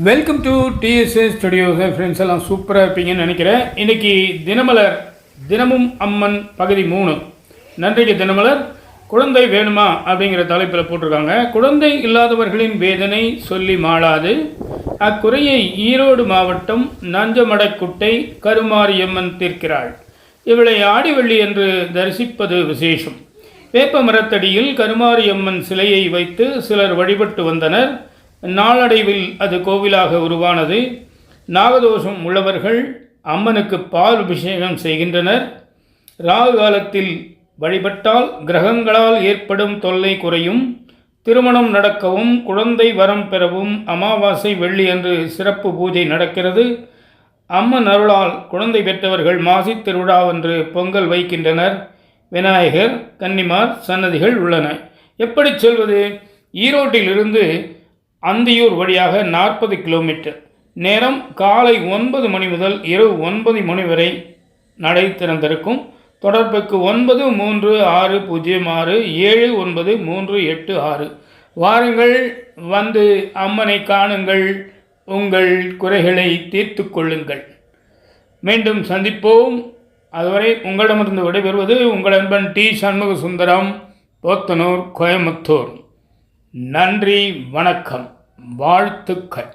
Welcome to DSS studios friends எல்லாம் சூப்பராக இருப்பீங்கன்னு நினைக்கிறேன். இன்றைக்கி தினமலர் தினமும் அம்மன் பகுதி மூணு. நன்றிக்கு தினமலர் குழந்தை வேணுமா அப்படிங்கிற தலைப்பில் போட்டிருக்காங்க. குழந்தை இல்லாதவர்களின் வேதனை சொல்லி மாளாது. அக்குறையை ஈரோடு மாவட்டம் நஞ்சமடக்குட்டை கருமாரியம்மன் தீர்க்கிறாள். இவளை ஆடிவள்ளி என்று தரிசிப்பது விசேஷம். வேப்ப மரத்தடியில் கருமாரியம்மன் சிலையை வைத்து சிலர் வழிபட்டு வந்தனர். நாளடைவில் அது கோவிலாக உருவானது. நாகதோஷம் உள்ளவர்கள் அம்மனுக்கு பால் அபிஷேகம் செய்கின்றனர். ராகு காலத்தில் வழிபட்டால் கிரகங்களால் ஏற்படும் தொல்லை குறையும். திருமணம் நடக்கவும் குழந்தை வரம் பெறவும் அமாவாசை வெள்ளி அன்று சிறப்பு பூஜை நடக்கிறது. அம்மன் அருளால் குழந்தை பெற்றவர்கள் மாசி திருவிழாவன்று பொங்கல் வைக்கின்றனர். விநாயகர் கன்னிமார் சன்னதிகள் உள்ளன. எப்படி செல்வது? ஈரோட்டிலிருந்து அந்தியூர் வழியாக நாற்பது கிலோமீட்டர். நேரம் காலை ஒன்பது மணி முதல் இரவு ஒன்பது மணி வரை நடை திறந்திருக்கும். தொடர்புக்கு ஒன்பது மூன்று ஆறு பூஜ்ஜியம் ஆறு ஏழு ஒன்பது மூன்று எட்டு ஆறு. வாருங்கள் வந்து அம்மனை காணுங்கள் உங்கள் குறைகளை தீர்த்து கொள்ளுங்கள். மீண்டும் சந்திப்போம். அதுவரை உங்களிடமிருந்து விடைபெறுவது உங்கள் அன்பன் டி. சண்முக சுந்தரம் போத்தனூர் கோயம்புத்தூர். நன்றி வணக்கம். வாழ்த்துக்கள்.